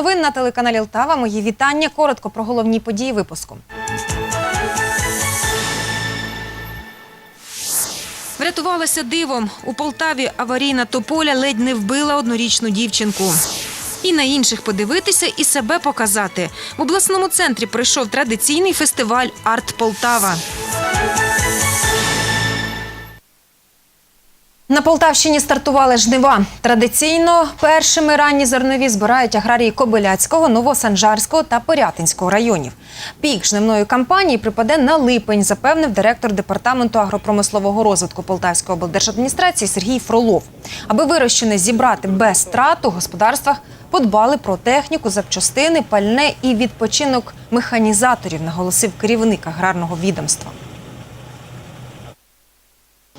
Новин на телеканалі Лтава. Мої вітання. Коротко про головні події випуску. Врятувалася дивом. У Полтаві аварійна тополя ледь не вбила однорічну дівчинку. І на інших подивитися і себе показати. В обласному центрі пройшов традиційний фестиваль Арт Полтава. На Полтавщині стартували жнива. Традиційно першими ранні зернові збирають аграрії Кобиляцького, Новосанжарського та Порятинського районів. Пік жнивної кампанії припаде на липень, запевнив директор департаменту агропромислового розвитку Полтавської облдержадміністрації Сергій Фролов. Аби вирощене зібрати без страт, у господарствах подбали про техніку, запчастини, пальне і відпочинок механізаторів, наголосив керівник аграрного відомства.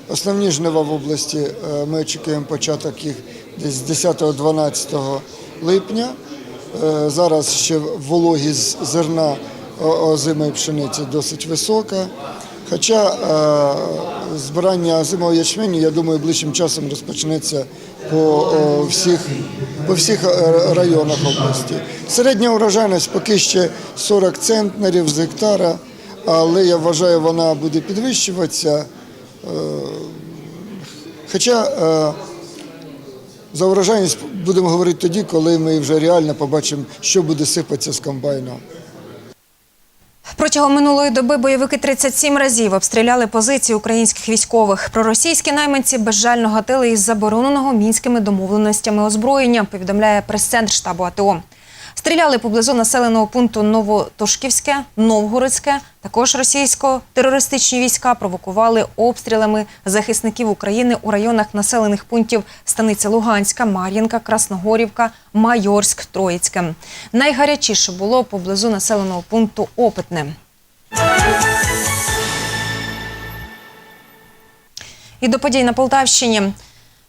Основні жнива в області е, ми очікуємо початок їх десь з 10-12 липня. Е, Зараз ще вологість зерна озимої пшениці досить висока. Хоча е, збирання озимого ячменю, я думаю, ближчим часом розпочнеться по всіх, по всіх районах області. Середня урожайність поки ще 40 центнерів з гектара, але я вважаю, вона буде підвищуватися. Хоча е, за урожайність будемо говорити тоді, коли ми вже реально побачимо, що буде сипатися з комбайну. Протягом минулої доби бойовики 37 разів обстріляли позиції українських військових. Проросійські найманці безжально гатили із забороненого мінськими домовленостями озброєння, повідомляє прес-центр штабу АТО. Стріляли поблизу населеного пункту Новотошківське, Новгородське. Також російсько-терористичні війська провокували обстрілами захисників України у районах населених пунктів Станиця Луганська, Мар'їнка, Красногорівка, Майорськ, Троїцьке. Найгарячіше було поблизу населеного пункту Опитне. І до подій на Полтавщині.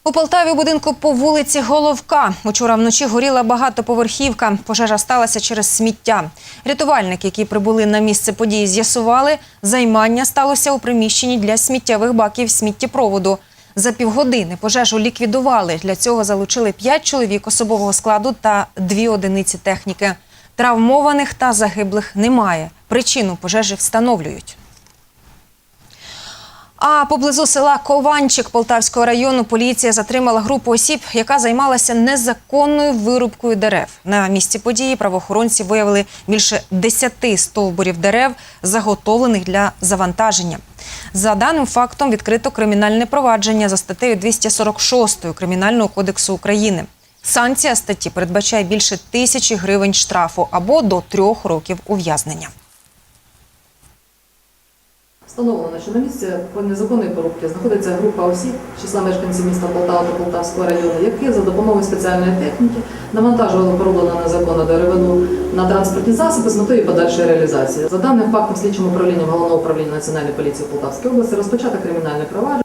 У Полтаві будинку по вулиці Головка. Учора вночі горіла багатоповерхівка. Пожежа сталася через сміття. Рятувальники, які прибули на місце події, з'ясували, займання сталося у приміщенні для сміттєвих баків сміттєпроводу. За півгодини пожежу ліквідували. Для цього залучили п'ять чоловік особового складу та дві одиниці техніки. Травмованих та загиблих немає. Причину пожежі встановлюють. А поблизу села Кованчик Полтавського району поліція затримала групу осіб, яка займалася незаконною вирубкою дерев. На місці події правоохоронці виявили більше 10 стовбурів дерев, заготовлених для завантаження. За даним фактом відкрито кримінальне провадження за статтею 246 Кримінального кодексу України. Санкція статті передбачає більше тисячі гривень штрафу або до трьох років ув'язнення. Встановлено, що на місці по незаконної порубки знаходиться група осіб, числа мешканців міста Полтава та Полтавського району, які за допомогою спеціальної техніки навантажували порублену незаконну деревину на транспортні засоби з метою подальшої реалізації. За даним фактом, слідчим управлінням головного управління національної поліції Полтавської області розпочато кримінальне провадження.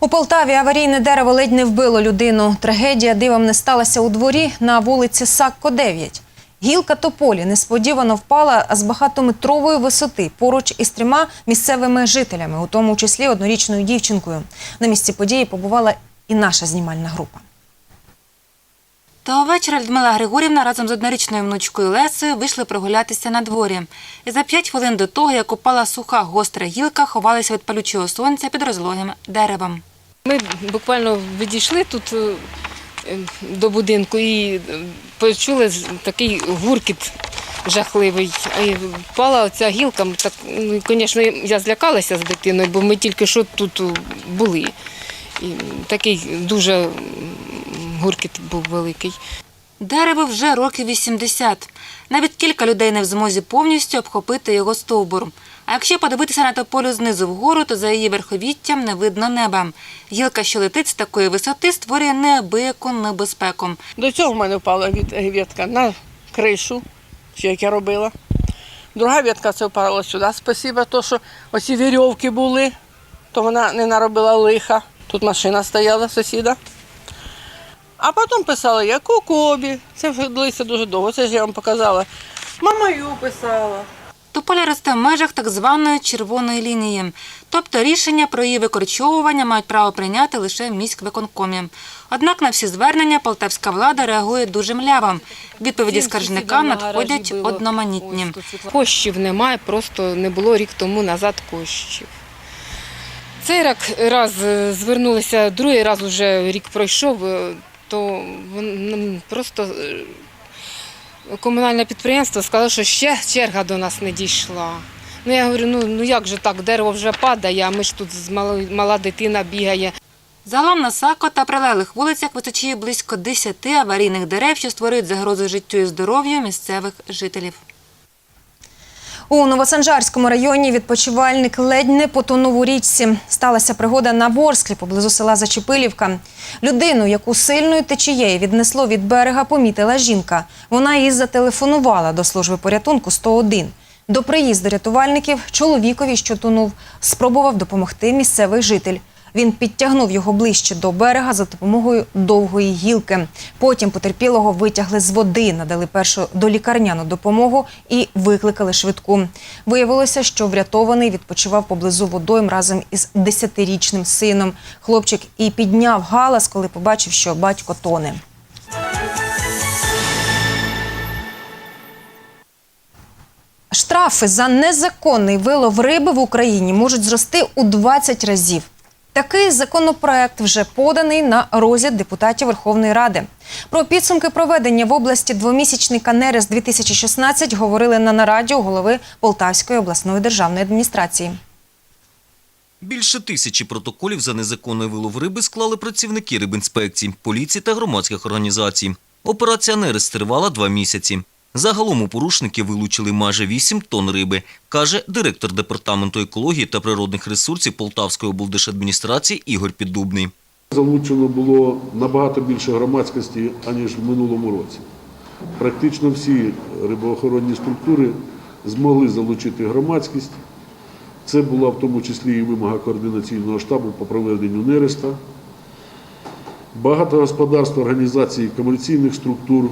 У Полтаві аварійне дерево ледь не вбило людину. Трагедія дивом не сталася у дворі на вулиці Сакко 9. Гілка тополі несподівано впала з багатометрової висоти поруч із трьома місцевими жителями, у тому числі однорічною дівчинкою. На місці події побувала і наша знімальна група. Того вечора Людмила Григорівна разом з однорічною внучкою Лесею вийшли прогулятися на дворі. І за п'ять хвилин до того, як упала суха гостра гілка, ховалися від палючого сонця під розлогим деревом. Ми буквально відійшли тут е, до будинку і е, почули такий гуркіт жахливий. І впала ця гілка. Так, ну, звісно, я злякалася з дитиною, бо ми тільки що тут е, були. І такий дуже гуркіт був великий. Дерево вже років 80. Навіть кілька людей не в змозі повністю обхопити його стовбур. А якщо подивитися на тополю знизу вгору, то за її верховіттям не видно неба. Гілка, що летить з такої висоти, створює неабияку небезпеку. До цього в мене впала ветка на кришу, що як я робила. Друга ветка це впала сюди. Спасибо, то що оці вірьовки були, то вона не наробила лиха. Тут машина стояла, сусіда. А потім писала я кокобі. Це длиться дуже довго, це ж я вам показала. Мамаю писала. Тополя росте в межах так званої червоної лінії. Тобто рішення про її викорчовування мають право прийняти лише в міськвиконкомі. Однак на всі звернення полтавська влада реагує дуже мляво. Відповіді скаржника надходять одноманітні. Коштів немає, просто не було рік тому назад коштів. Цей раз е, звернулися, другий раз вже рік пройшов, е, то просто е, комунальне підприємство сказало, що ще черга до нас не дійшла. Ну я говорю, ну, ну як же так, дерево вже падає, а ми ж тут з мала дитина бігає. Загалом на Сако та прилеглих вулицях височіє близько 10 аварійних дерев, що створюють загрозу життю і здоров'ю місцевих жителів. У Новосанжарському районі відпочивальник ледь не потонув у річці. Сталася пригода на Ворсклі поблизу села Зачепилівка. Людину, яку сильною течією віднесло від берега, помітила жінка. Вона її зателефонувала до служби порятунку 101. До приїзду рятувальників чоловікові, що тонув, спробував допомогти місцевий житель. Він підтягнув його ближче до берега за допомогою довгої гілки. Потім потерпілого витягли з води, надали першу долікарняну допомогу і викликали швидку. Виявилося, що врятований відпочивав поблизу водойм разом із десятирічним сином. Хлопчик і підняв галас, коли побачив, що батько тоне. Штрафи за незаконний вилов риби в Україні можуть зрости у 20 разів. Такий законопроект вже поданий на розгляд депутатів Верховної Ради. Про підсумки проведення в області двомісячника нерест 2016 говорили на нараді у голови Полтавської обласної державної адміністрації. Більше тисячі протоколів за незаконний вилов риби склали працівники рибінспекцій, поліції та громадських організацій. Операція «Нерест» тривала два місяці. Загалом у порушники вилучили майже 8 тонн риби, каже директор департаменту екології та природних ресурсів Полтавської облдержадміністрації Ігор Піддубний. Залучено було набагато більше громадськості, аніж в минулому році. Практично всі рибоохоронні структури змогли залучити громадськість. Це була в тому числі і вимога координаційного штабу по проведенню нереста. Багато господарств, організацій, комерційних структур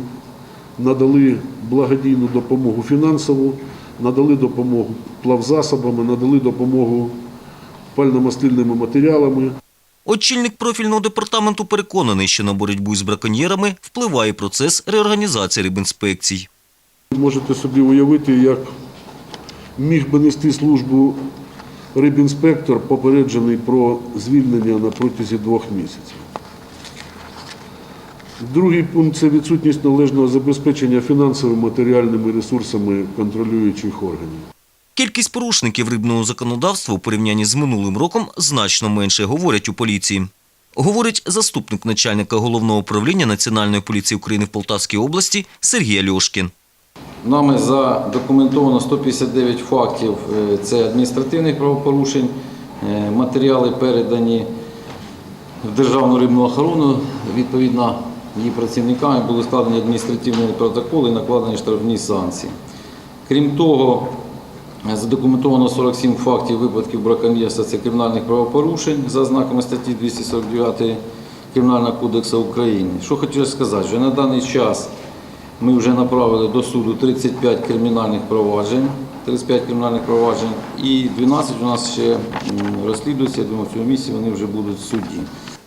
надали благодійну допомогу фінансову, надали допомогу плавзасобами, надали допомогу пальномастильними матеріалами. Очільник профільного департаменту переконаний, що на боротьбу з браконьєрами впливає процес реорганізації рибінспекцій. Можете собі уявити, як міг би нести службу рибінспектор, попереджений про звільнення на протязі двох місяців. Другий пункт це відсутність належного забезпечення фінансовими матеріальними ресурсами контролюючих органів. Кількість порушників рибного законодавства у порівнянні з минулим роком значно менше, говорять у поліції. Говорить заступник начальника головного управління Національної поліції України в Полтавській області Сергій Альошкін. Нами задокументовано 159 фактів е, це адміністративних правопорушень. Е, Матеріали передані в Державну рибну охорону. Відповідно, її працівниками були складені адміністративні протоколи і накладені штрафні санкції. Крім того, задокументовано 47 фактів випадків браконьєрства це кримінальних правопорушень за знаками статті 249 Кримінального кодексу України. Що хочу сказати, що на даний час ми вже направили до суду 35 кримінальних проваджень, 35 кримінальних проваджень і 12 у нас ще м, розслідуються. Я думаю, в цьому місці вони вже будуть в суді.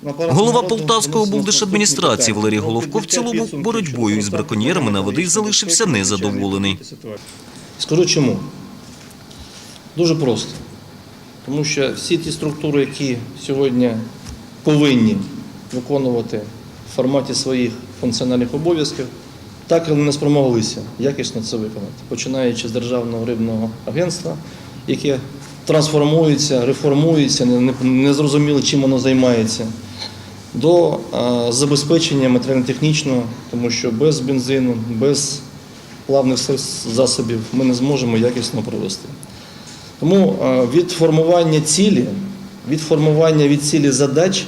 Голова Полтавської облдержадміністрації Валерій Головко в цілому боротьбою із браконьєрами на води залишився незадоволений. Скажу чому. Дуже просто. Тому що всі ті структури, які сьогодні повинні виконувати в форматі своїх функціональних обов'язків, так і не спромоглися якісно це виконати, починаючи з Державного рибного агентства, яке трансформується, реформується, не, не, зрозуміло, чим воно займається, до е, забезпечення матеріально-технічного, тому що без бензину, без плавних засобів ми не зможемо якісно провести. Тому е, від формування цілі, від формування від цілі задач,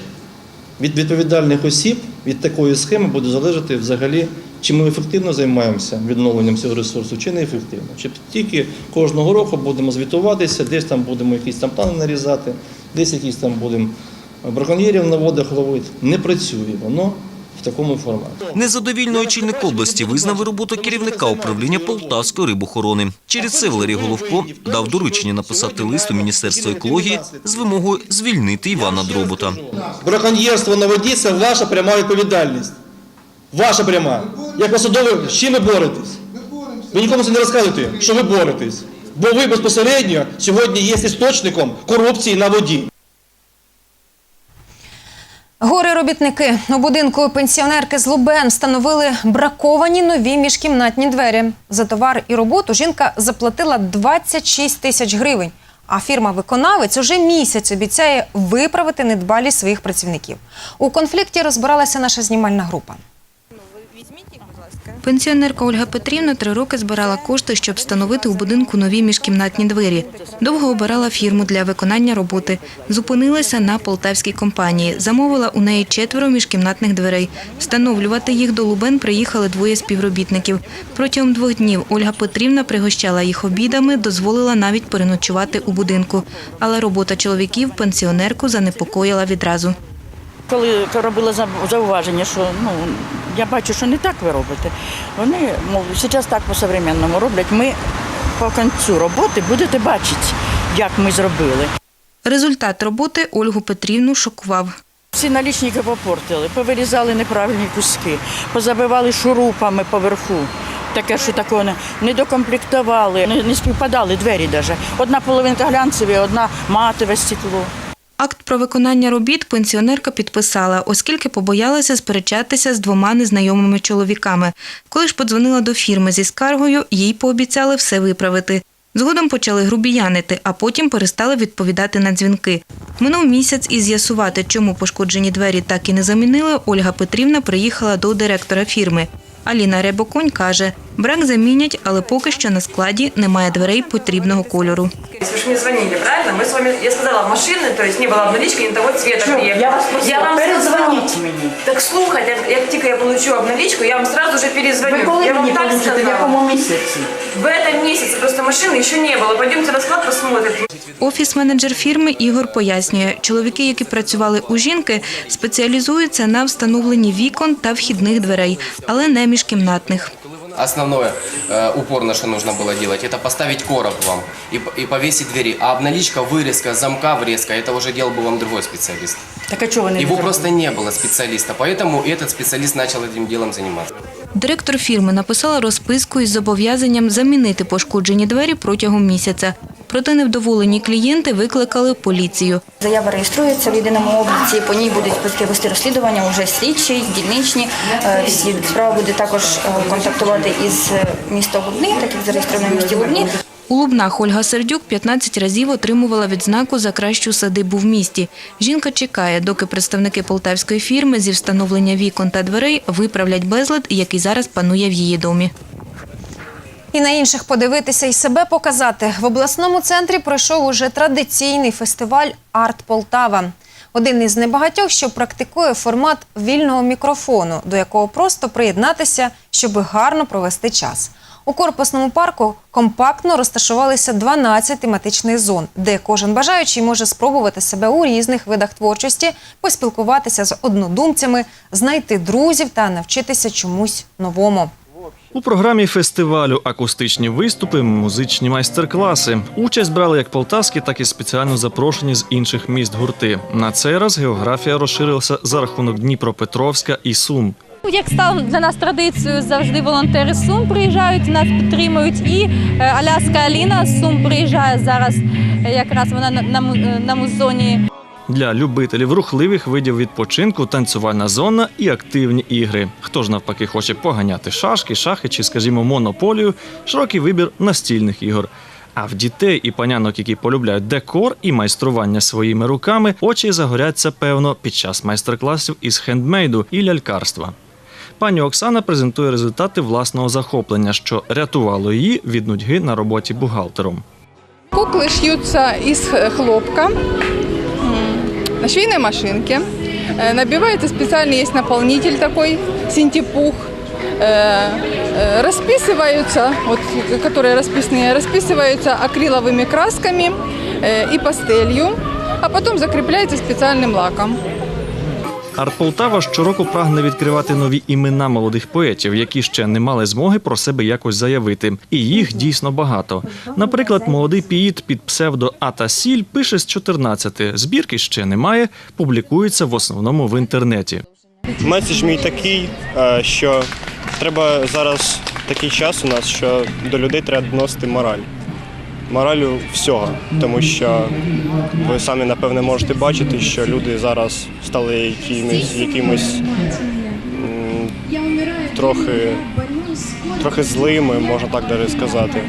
від відповідальних осіб, від такої схеми буде залежати взагалі, чи ми ефективно займаємося відновленням цього ресурсу, чи не ефективно. Чи тільки кожного року будемо звітуватися, десь там будемо якісь там плани нарізати, десь якісь там будемо браконьєрів на водах ловити. Не працює воно в такому форматі. Незадовільною очільник області визнав роботу керівника управління Полтавської рибохорони. Через це Валерій Головко дав доручення написати лист у Міністерство екології з вимогою звільнити Івана Дробота. Браконьєрство на воді це ваша пряма відповідальність. Ваша пряма. Як посадові, з чим ви боретесь? Ви нікому це не розказуєте, що ви боретесь. Бо ви безпосередньо сьогодні є істочником корупції на воді. Гори робітники у будинку пенсіонерки з Лубен встановили браковані нові міжкімнатні двері. За товар і роботу жінка заплатила 26 тисяч гривень. А фірма-виконавець уже місяць обіцяє виправити недбалість своїх працівників. У конфлікті розбиралася наша знімальна група. Пенсіонерка Ольга Петрівна три роки збирала кошти, щоб встановити у будинку нові міжкімнатні двері. Довго обирала фірму для виконання роботи. Зупинилася на полтавській компанії. Замовила у неї четверо міжкімнатних дверей. Встановлювати їх до Лубен приїхали двоє співробітників. Протягом двох днів Ольга Петрівна пригощала їх обідами, дозволила навіть переночувати у будинку. Але робота чоловіків пенсіонерку занепокоїла відразу. Коли робила зауваження, що ну я бачу, що не так ви робите. Вони мов зараз так по-современному роблять. Ми по кінцю роботи будете бачити, як ми зробили. Результат роботи Ольгу Петрівну шокував. Всі налічники попортили, повирізали неправильні куски, позабивали шурупами поверху. Таке, що такого не, не докомплектували, не, не співпадали двері навіть. Одна половинка глянцеві, одна матове стекло. Акт про виконання робіт пенсіонерка підписала, оскільки побоялася сперечатися з двома незнайомими чоловіками. Коли ж подзвонила до фірми зі скаргою, їй пообіцяли все виправити. Згодом почали грубіянити, а потім перестали відповідати на дзвінки. Минув місяць і з'ясувати, чому пошкоджені двері так і не замінили, Ольга Петрівна приїхала до директора фірми. Аліна Рябоконь каже, брак замінять, але поки що на складі немає дверей потрібного кольору. Вы же мне звонили, правильно? Мы с вами, я сказала, машины, то есть не было обналички, не того цвета Що? приехала. Я вас просила, я вам передзвоніть сказала. мені. Так слухайте, як, як тільки я получу обналичку, я вам сразу же перезвоню. Ви коли я вам мені так получите, в сказала. якому місяці? В этом месяце просто машины еще не было. Пойдемте на склад посмотрим. Офіс-менеджер фірми Ігор пояснює, чоловіки, які працювали у жінки, спеціалізуються на встановленні вікон та вхідних дверей, але не міжкімнатних. Основное, э, упорно, что нужно было делать, это поставить короб вам и, п- и повесить двери. А обналичка, вырезка, замка, врезка, это уже делал бы вам другой специалист. Так а чого вони не Его зробили? просто не было специалиста, поэтому и этот специалист начал этим делом заниматься. Директор фірми написала розписку із зобов'язанням замінити пошкоджені двері протягом місяця. Проте невдоволені клієнти викликали поліцію. Заява реєструється в єдиному обліці. По ній будуть вести розслідування, вже слідчі, дільничні. Е, Всі справа буде також е, контактувати із е, містом Лубни, так як зареєстровано в місті Лубні. У Лубнах Ольга Сердюк 15 разів отримувала відзнаку за кращу садибу в місті. Жінка чекає, доки представники полтавської фірми зі встановлення вікон та дверей виправлять безлад, який зараз панує в її домі. І на інших подивитися і себе показати. В обласному центрі пройшов уже традиційний фестиваль Арт Полтава. Один із небагатьох, що практикує формат вільного мікрофону, до якого просто приєднатися, щоб гарно провести час. У корпусному парку компактно розташувалися 12 тематичних зон, де кожен бажаючий може спробувати себе у різних видах творчості, поспілкуватися з однодумцями, знайти друзів та навчитися чомусь новому. У програмі фестивалю акустичні виступи, музичні майстер-класи. Участь брали як полтавські, так і спеціально запрошені з інших міст гурти. На цей раз географія розширилася за рахунок Дніпропетровська і Сум. Як стало для нас традицією, завжди волонтери Сум приїжджають, нас підтримують. І е, Аляска Аліна з Сум приїжджає зараз. е, Якраз вона на, на, е, на музоні. Для любителів рухливих видів відпочинку, танцювальна зона і активні ігри. Хто ж навпаки хоче поганяти шашки, шахи чи, скажімо, монополію, широкий вибір настільних ігор. А в дітей і панянок, які полюбляють декор і майстрування своїми руками, очі загоряться певно під час майстер-класів із хендмейду і лялькарства. Пані Оксана презентує результати власного захоплення, що рятувало її від нудьги на роботі бухгалтером. Куклы шьются из хлопка на швейной машинке. Э, Набивается специальный есть наполнитель такой, синтепух. Э, э, Расписываются, вот, которые расписные, расписываются акриловыми красками э, и пастелью, а потом закрепляется специальным лаком. Артполтава щороку прагне відкривати нові імена молодих поетів, які ще не мали змоги про себе якось заявити. І їх дійсно багато. Наприклад, молодий піїт під псевдо Ата Сіль пише з 14. Збірки ще немає, публікується в основному в інтернеті. Меседж мій такий, е, що треба зараз такий час у нас, що до людей треба доносити мораль. Моралю всього, тому що ви самі напевне можете бачити, що люди зараз стали якимись, якимось трохи, трохи злими, можна так навіть сказати.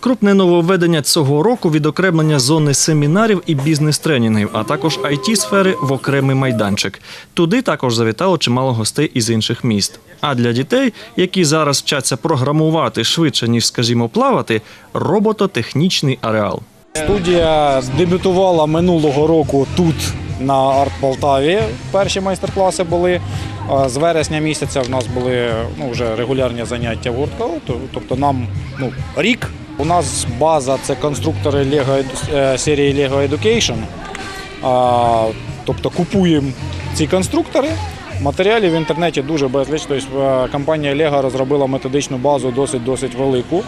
Крупне нововведення цього року відокремлення зони семінарів і бізнес-тренінгів, а також it сфери в окремий майданчик. Туди також завітало чимало гостей із інших міст. А для дітей, які зараз вчаться програмувати швидше ніж, скажімо, плавати, робототехнічний ареал. Студія дебютувала минулого року тут, на Арт Полтаві. Перші майстер-класи були. З вересня місяця в нас були ну, вже регулярні заняття в гуртку. Тобто нам ну, рік. У нас база це конструктори Lego, е, серії Lego Education. Тобто купуємо ці конструктори. Матеріалів в інтернеті дуже безліч. Тобто е, компанія Lego розробила методичну базу досить досить велику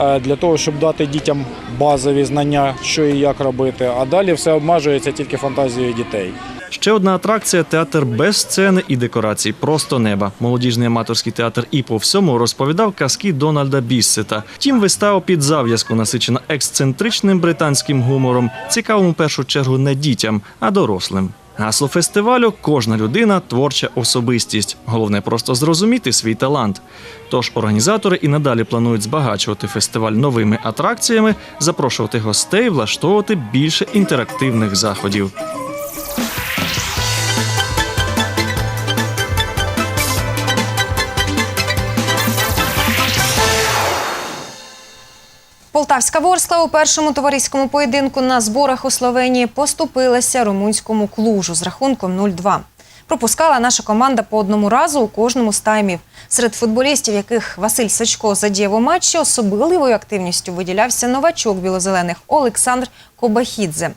е, для того, щоб дати дітям базові знання, що і як робити. А далі все обмежується тільки фантазією дітей. Ще одна атракція театр без сцени і декорацій. Просто неба. Молодіжний аматорський театр і по всьому розповідав казки Дональда Біссета. Тім вистава під зав'язку насичена ексцентричним британським гумором, цікавим у першу чергу не дітям, а дорослим. Гасло фестивалю кожна людина творча особистість. Головне просто зрозуміти свій талант. Тож організатори і надалі планують збагачувати фестиваль новими атракціями, запрошувати гостей, влаштовувати більше інтерактивних заходів. Полтавська Ворскла у першому товариському поєдинку на зборах у Словенії поступилася румунському клужу з рахунком 0-2. Пропускала наша команда по одному разу у кожному з таймів. Серед футболістів, яких Василь Сачко задіяв у матчі, особливою активністю виділявся новачок білозелених Олександр Кобахідзе.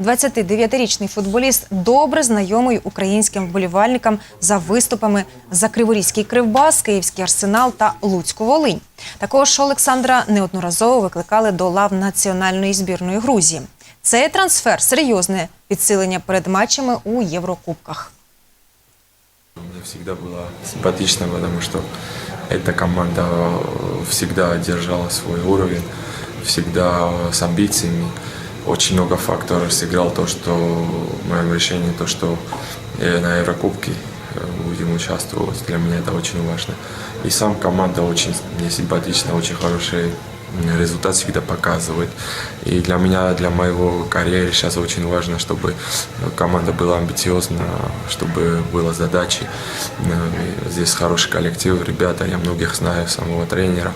29-річний футболіст добре знайомий українським вболівальникам за виступами за Криворізький Кривбас, Київський Арсенал та Луцьку Волинь. Також Олександра неодноразово викликали до лав національної збірної Грузії. Цей трансфер серйозне підсилення перед матчами у Єврокубках. Мне всегда было симпатично, потому что эта команда э, всегда держала свой уровень, всегда с амбициями. Очень много факторов сыграл то, что в моем решении, то, что на Еврокубке э, будем участвовать. Для меня это очень важно. И сам команда очень мне симпатична, очень хороший м, результат всегда показывает. И для меня, для моего карьеры сейчас очень важно, чтобы команда была амбициозна, чтобы была задачи. Э, Здесь хороший коллектив, ребята, я многих знаю, самого тренера.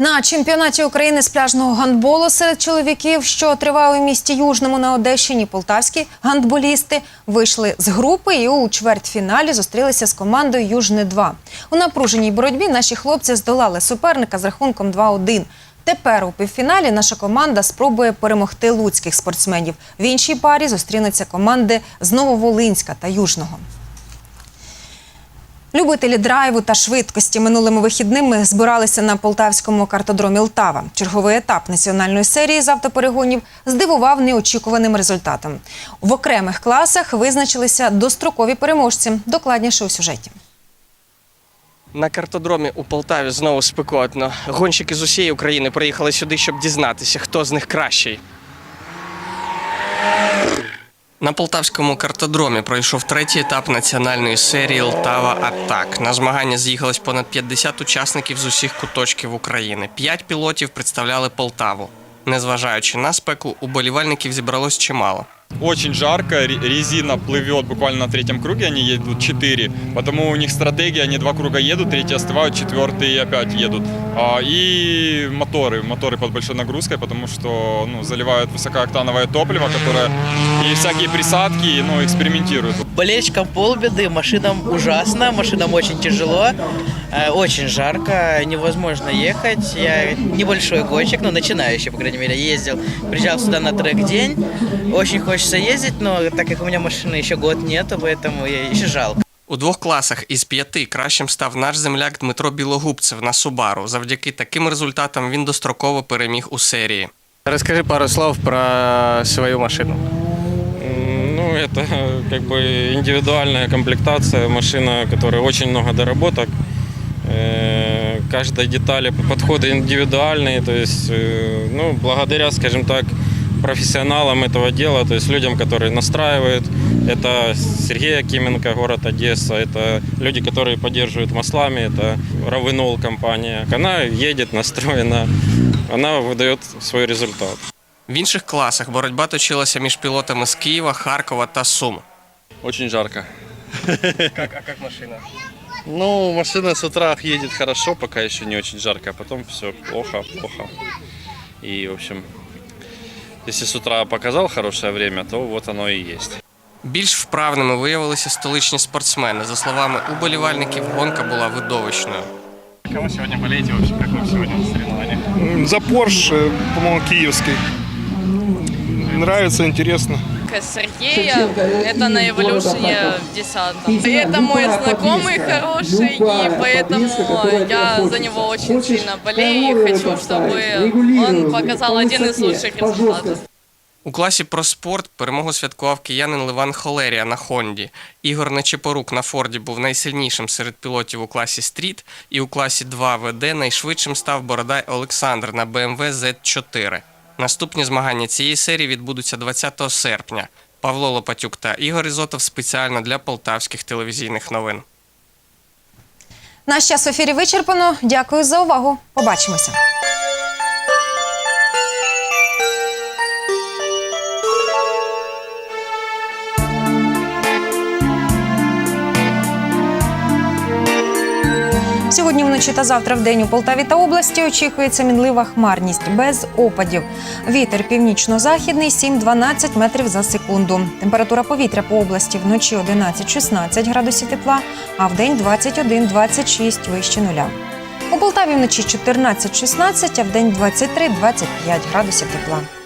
На чемпіонаті України з пляжного гандболу серед чоловіків, що триває у місті Южному на Одещині, полтавські гандболісти вийшли з групи і у чвертьфіналі зустрілися з командою Южне 2 У напруженій боротьбі наші хлопці здолали суперника з рахунком 2-1. Тепер у півфіналі наша команда спробує перемогти луцьких спортсменів. В іншій парі зустрінуться команди з Нововолинська та Южного. Любителі драйву та швидкості минулими вихідними збиралися на полтавському картодромі Лтава. Черговий етап національної серії з автоперегонів здивував неочікуваним результатом. В окремих класах визначилися дострокові переможці. Докладніше у сюжеті. На картодромі у Полтаві знову спекотно. Гонщики з усієї України приїхали сюди, щоб дізнатися, хто з них кращий. На полтавському картодромі пройшов третій етап національної серії Лтава Атак. На змагання з'їхалось понад 50 учасників з усіх куточків України. П'ять пілотів представляли Полтаву. Незважаючи на спеку, уболівальників зібралось чимало. Очень жарко, ре- резина плывет буквально на третьем круге, они едут 4, потому у них стратегия, они два круга едут, третий остывают, четвертый опять едут. А, И моторы, моторы под большой нагрузкой, потому что ну, заливают высокооктановое топливо, которое и всякие присадки, ну, экспериментируют. Болельщикам полбеды, машинам ужасно, машинам очень тяжело. Э, Очень жарко, невозможно ехать. Я небольшой гонщик, но начинающий, по крайней мере, ездил. Приезжал сюда на трек день. Очень хочется ездить, но так как у меня машины еще год нету, поэтому я еще жалко. У двох класах із п'яти кращим став наш земляк Дмитро Білогубцев на Субару. Завдяки таким результатам він достроково переміг у серії. Розкажи пару слов про свою машину. Ну, это как бы индивидуальная комплектация, машина, которая очень много доработок. Э, Каждой детали подходы индивидуальные, то есть, э, ну, благодаря, скажем так, профессионалам этого дела, то есть людям, которые настраивают. Это Сергей Акименко, город Одесса, это люди, которые поддерживают маслами, это Равенол компания. Она едет, настроена, она выдает свой результат. В інших класах боротьба точилася між пілотами з Києва, Харкова та Сум. Очень жарко. Как, а как машина? Ну, машина с утра едет хорошо, пока еще не очень жарко, а потом все плохо, плохо. И, в общем, если с утра показал хорошее время, то вот оно и есть. Більш вправними виявилися столичні спортсмени. За словами уболівальників, гонка була видовищною. Кого сьогодні болеете вообще? Как вам сегодня на соревнованиях? За Порш, э, по-моему, киевский. Нравится, интересно. Сергея, это на Evolution 10. Это мой знакомый хороший, и поэтому я за него очень сильно болею и хочу, чтобы он показал один из лучших результатов. У класі про спорт перемогу святкував киянин Ливан Холерія на Хонді. Ігор Нечепорук на Форді був найсильнішим серед пілотів у класі стріт, і у класі 2 ВД найшвидшим став Бородай Олександр на BMW Z4. Наступні змагання цієї серії відбудуться 20 серпня. Павло Лопатюк та Ігор Ізотов спеціально для полтавських телевізійних новин. Наш час в ефірі вичерпано. Дякую за увагу. Побачимося. Сьогодні вночі та завтра в день у Полтаві та області очікується мінлива хмарність без опадів. Вітер північно-західний 7-12 метрів за секунду. Температура повітря по області вночі 11-16 градусів тепла, а в день 21-26 вище нуля. У Полтаві вночі 14-16, а в день 23-25 градусів тепла.